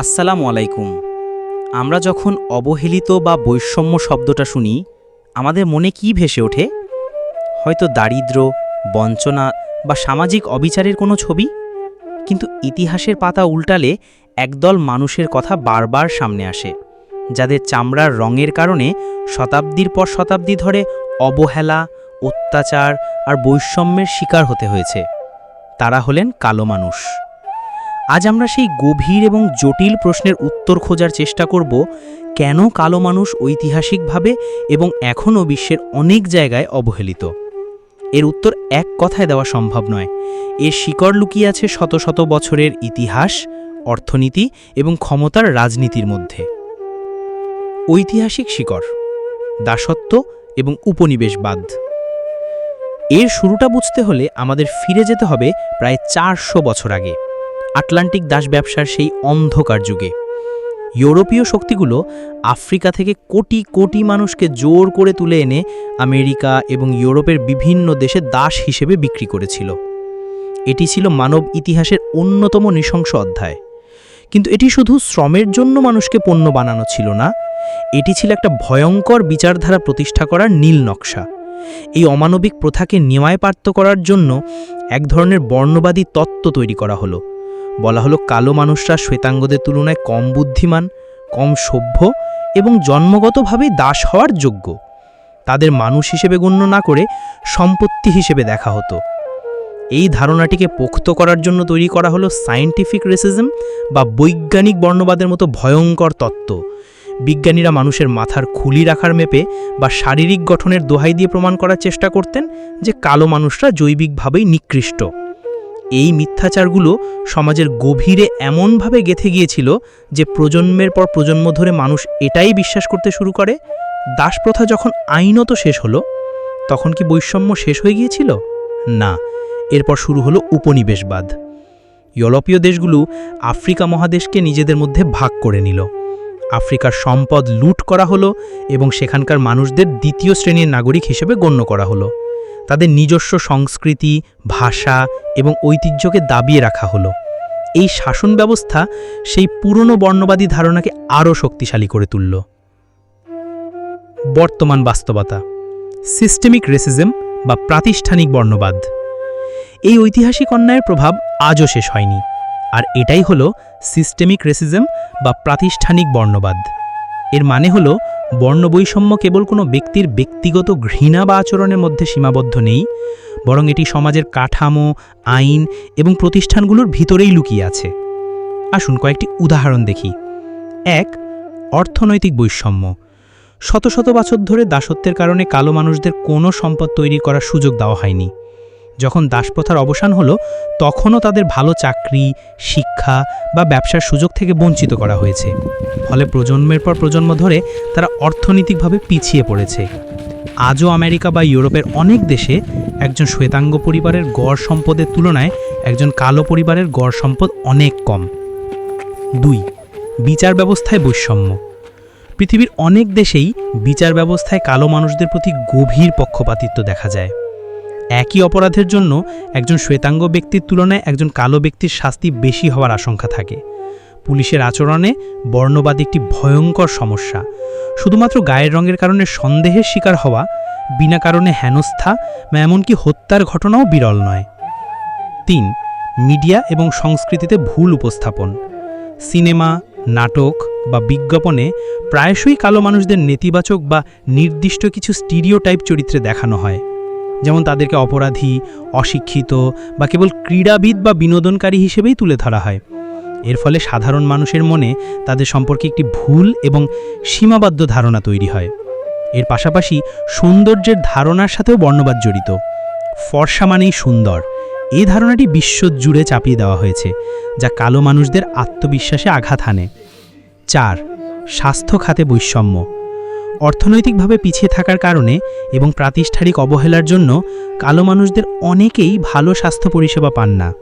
আসসালামু আলাইকুম। আমরা যখন অবহেলিত বা বৈষম্য শব্দটা শুনি, আমাদের মনে কি ভেসে ওঠে? হয়তো দারিদ্র, বঞ্চনা বা সামাজিক অবিচারের কোনো ছবি? কিন্তু ইতিহাসের পাতা উল্টালে একদল মানুষের কথা বারবার সামনে আসে, যাদের চামড়ার রঙের কারণে শতাব্দীর পর শতাব্দী ধরে অবহেলা, অত্যাচার আর বৈষম্যের শিকার হতে হয়েছে। তারা হলেন কালো মানুষ। আজ আমরা সেই গভীর এবং জটিল প্রশ্নের উত্তর খোঁজার চেষ্টা করব, কেন কালো মানুষ ঐতিহাসিকভাবে এবং এখনও বিশ্বের অনেক জায়গায় অবহেলিত? এর উত্তর এক কথায় দেওয়া সম্ভব নয়। এর শিকড় লুকিয়ে আছে শত শত বছরের ইতিহাস, অর্থনীতি এবং ক্ষমতার রাজনীতির মধ্যে। ঐতিহাসিক শিকড়, দাসত্ব এবং উপনিবেশবাদ। এর শুরুটা বুঝতে হলে আমাদের ফিরে যেতে হবে প্রায় চারশো বছর আগে। আটলান্টিক দাস ব্যবসার সেই অন্ধকার যুগে। ইউরোপীয় শক্তিগুলো আফ্রিকা থেকে কোটি কোটি মানুষকে জোর করে তুলে এনে আমেরিকা এবং ইউরোপের বিভিন্ন দেশে দাস হিসেবে বিক্রি করেছিল। এটি ছিল মানব ইতিহাসের অন্যতম নৃশংস অধ্যায়। কিন্তু এটি শুধু শ্রমের জন্য মানুষকে পণ্য বানানো ছিল না, এটি ছিল একটা ভয়ঙ্কর বিচারধারা প্রতিষ্ঠা করার নীল নকশা। এই অমানবিক প্রথাকে নিমায়পার্ত করার জন্য এক ধরনের বর্ণবাদী তত্ত্ব তৈরি করা হলো। বলা হলো কালো মানুষরা শ্বেতাঙ্গদের তুলনায় কম বুদ্ধিমান, কম সভ্য এবং জন্মগতভাবেই দাস হওয়ার যোগ্য। তাদের মানুষ হিসেবে গণ্য না করে সম্পত্তি হিসেবে দেখা হতো। এই ধারণাটিকে পোক্ত করার জন্য তৈরি করা হলো সায়েন্টিফিক রেসিজম বা বৈজ্ঞানিক বর্ণবাদের মতো ভয়ঙ্কর তত্ত্ব। বিজ্ঞানীরা মানুষের মাথার খুলি রাখার মেপে বা শারীরিক গঠনের দোহাই দিয়ে প্রমাণ করার চেষ্টা করতেন যে কালো মানুষরা জৈবিকভাবেই নিকৃষ্ট। এই মিথ্যাচারগুলো সমাজের গভীরে এমনভাবে গেথে গিয়েছিল যে প্রজন্মের পর প্রজন্ম ধরে মানুষ এটাই বিশ্বাস করতে শুরু করে, দাসপ্রথা যখন আইনত শেষ হলো, তখন কি বৈষম্য শেষ হয়ে গিয়েছিল? না, এরপর শুরু হলো উপনিবেশবাদ। ইউরোপীয় দেশগুলো আফ্রিকা মহাদেশকে নিজেদের মধ্যে ভাগ করে নিল। আফ্রিকার সম্পদ লুট করা হলো এবং সেখানকার মানুষদের দ্বিতীয় শ্রেণির নাগরিক হিসেবে গণ্য করা হলো। তাদের নিজস্ব সংস্কৃতি, ভাষা এবং ঐতিহ্যকে দাবিয়ে রাখা হলো। এই শাসন ব্যবস্থা সেই পুরনো বর্ণবাদী ধারণাকে আরও শক্তিশালী করে তুলল। বর্তমান বাস্তবতা সিস্টেমিক রেসিজম বা প্রাতিষ্ঠানিক বর্ণবাদ। এই ঐতিহাসিক অন্যায়ের প্রভাব আজও শেষ হয়নি, আর এটাই হলো সিস্টেমিক রেসিজম বা প্রাতিষ্ঠানিক বর্ণবাদ। এর মানে হলো, বর্ণবৈষম্য কেবল কোনো ব্যক্তির ব্যক্তিগত ঘৃণা বা আচরণের মধ্যে সীমাবদ্ধ নেই, বরং এটি সমাজের কাঠামো, আইন এবং প্রতিষ্ঠানগুলোর ভিতরেই লুকিয়ে আছে। আসুন কয়েকটি উদাহরণ দেখি। এক, অর্থনৈতিক বৈষম্য। শত শত বছর ধরে দাসত্বের কারণে কালো মানুষদের কোনো সম্পদ তৈরি করার সুযোগ দেওয়া হয়নি। যখন দাসপ্রথার অবসান হলো, তখনও তাদের ভালো চাকরি, শিক্ষা বা ব্যবসার সুযোগ থেকে বঞ্চিত করা হয়েছে। ফলে প্রজন্মের পর প্রজন্ম ধরে তারা অর্থনৈতিকভাবে পিছিয়ে পড়েছে। আজও আমেরিকা বা ইউরোপের অনেক দেশে একজন শ্বেতাঙ্গ পরিবারের গড় সম্পদের তুলনায় একজন কালো পরিবারের গড় সম্পদ অনেক কম। দুই, বিচার ব্যবস্থায় বৈষম্য। পৃথিবীর অনেক দেশেই বিচার ব্যবস্থায় কালো মানুষদের প্রতি গভীর পক্ষপাতিত্ব দেখা যায়। একই অপরাধের জন্য একজন শ্বেতাঙ্গ ব্যক্তির তুলনায় একজন কালো ব্যক্তির শাস্তি বেশি হওয়ার আশঙ্কা থাকে। পুলিশের আচরণে বর্ণবাদ একটি ভয়ঙ্কর সমস্যা। শুধুমাত্র গায়ের রঙের কারণে সন্দেহের শিকার হওয়া, বিনা কারণে হেনস্থা বা এমনকি হত্যার ঘটনাও বিরল নয়। তিন, মিডিয়া এবং সংস্কৃতিতে ভুল উপস্থাপন। সিনেমা, নাটক বা বিজ্ঞাপনে প্রায়শই কালো মানুষদের নেতিবাচক বা নির্দিষ্ট কিছু স্টিরিওটাইপ চরিত্রে দেখানো হয়। যেমন তাদেরকে অপরাধী, অশিক্ষিত বা কেবল ক্রীড়াবিদ বা বিনোদনকারী হিসেবেই তুলে ধরা হয়। এর ফলে সাধারণ মানুষের মনে তাদের সম্পর্কে একটি ভুল এবং সীমাবদ্ধ ধারণা তৈরি হয়। এর পাশাপাশি সৌন্দর্যের ধারণার সাথেও বর্ণবাদ জড়িত। ফর্সা মানেই সুন্দর। এই ধারণাটি বিশ্ব জুড়ে চাপিয়ে দেওয়া হয়েছে, যা কালো মানুষদের আত্মবিশ্বাসে আঘাত হানে। চার, স্বাস্থ্য খাতে বৈষম্য। অর্থনৈতিকভাবে পিছিয়ে থাকার কারণে এবং প্রাতিষ্ঠানিক অবহেলার জন্য কালো মানুষদের অনেকেই ভালো স্বাস্থ্য পরিষেবা পান না।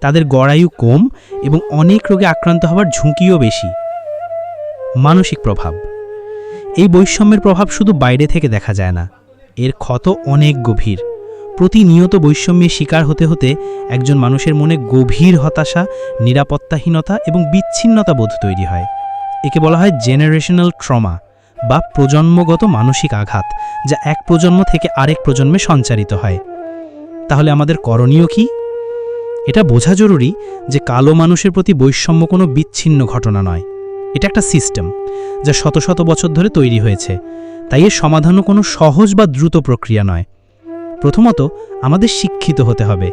তাদের গড়ায়ু কম এবং অনেক রোগে আক্রান্ত হওয়ার ঝুঁকিও বেশি। মানসিক প্রভাব। এই বৈষম্যের প্রভাব শুধু বাইরে থেকে দেখা যায় না। এর ক্ষত অনেক গভীর। প্রতিনিয়ত বৈষম্যের শিকার হতে হতে একজন মানুষের মনে গভীর হতাশা, নিরাপত্তাহীনতা এবং বিচ্ছিন্নতা বোধ তৈরি হয়। একে বলা হয় জেনারেশনাল ট্রমা বা প্রজন্মগত মানসিক আঘাত, যা এক প্রজন্ম থেকে আরেক প্রজন্মে সঞ্চারিত হয়। তাহলে আমাদের করণীয় কি? এটা বোঝা জরুরি যে কালো মানুষের প্রতি বৈষম্য কোনো বিচ্ছিন্ন ঘটনা নয়। এটা একটা সিস্টেম, যা শত শত বছর ধরে তৈরি হয়েছে। তাই এর সমাধানও কোনো সহজ বা দ্রুত প্রক্রিয়া নয়। প্রথমত, আমাদের শিক্ষিত হতে হবে।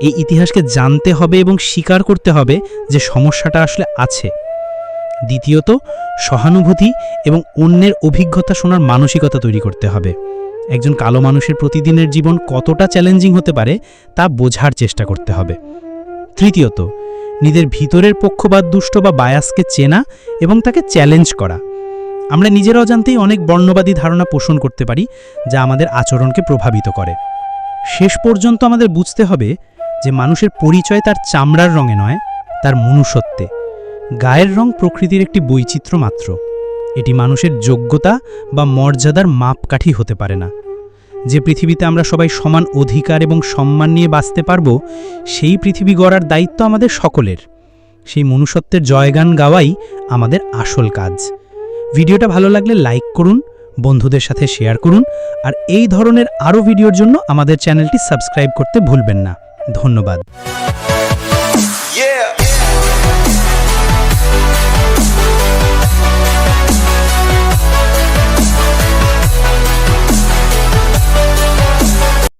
এই ইতিহাসকে জানতে হবে এবং স্বীকার করতে হবে যে সমস্যাটা আসলে আছে। দ্বিতীয়ত, সহানুভূতি এবং অন্যের অভিজ্ঞতা শোনার মানসিকতা তৈরি করতে হবে। একজন কালো মানুষের প্রতিদিনের জীবন কতটা চ্যালেঞ্জিং হতে পারে তা বোঝার চেষ্টা করতে হবে। তৃতীয়ত, নিজের ভিতরের পক্ষপাত দুষ্ট বা বায়াসকে চেনা এবং তাকে চ্যালেঞ্জ করা। আমরা নিজের অজান্তেই অনেক বর্ণবাদী ধারণা পোষণ করতে পারি যা আমাদের আচরণকে প্রভাবিত করে। শেষ পর্যন্ত আমাদের বুঝতে হবে যে মানুষের পরিচয় তার চামড়ার রঙে নয়, তার মনুষ্যত্বে। গায়ের রং প্রকৃতির একটি বৈচিত্র্য মাত্র। এটি মানুষের যোগ্যতা বা মর্যাদার মাপকাঠি হতে পারে না। যে পৃথিবীতে আমরা সবাই সমান অধিকার এবং সম্মান নিয়ে বাঁচতে পারব, সেই পৃথিবী গড়ার দায়িত্ব আমাদের সকলের। সেই মনুষ্যত্বের জয়গান গাওয়াই আমাদের আসল কাজ। ভিডিওটা ভালো লাগলে লাইক করুন, বন্ধুদের সাথে শেয়ার করুন, আর এই ধরনের আরও ভিডিওর জন্য আমাদের চ্যানেলটি সাবস্ক্রাইব করতে ভুলবেন না। ধন্যবাদ।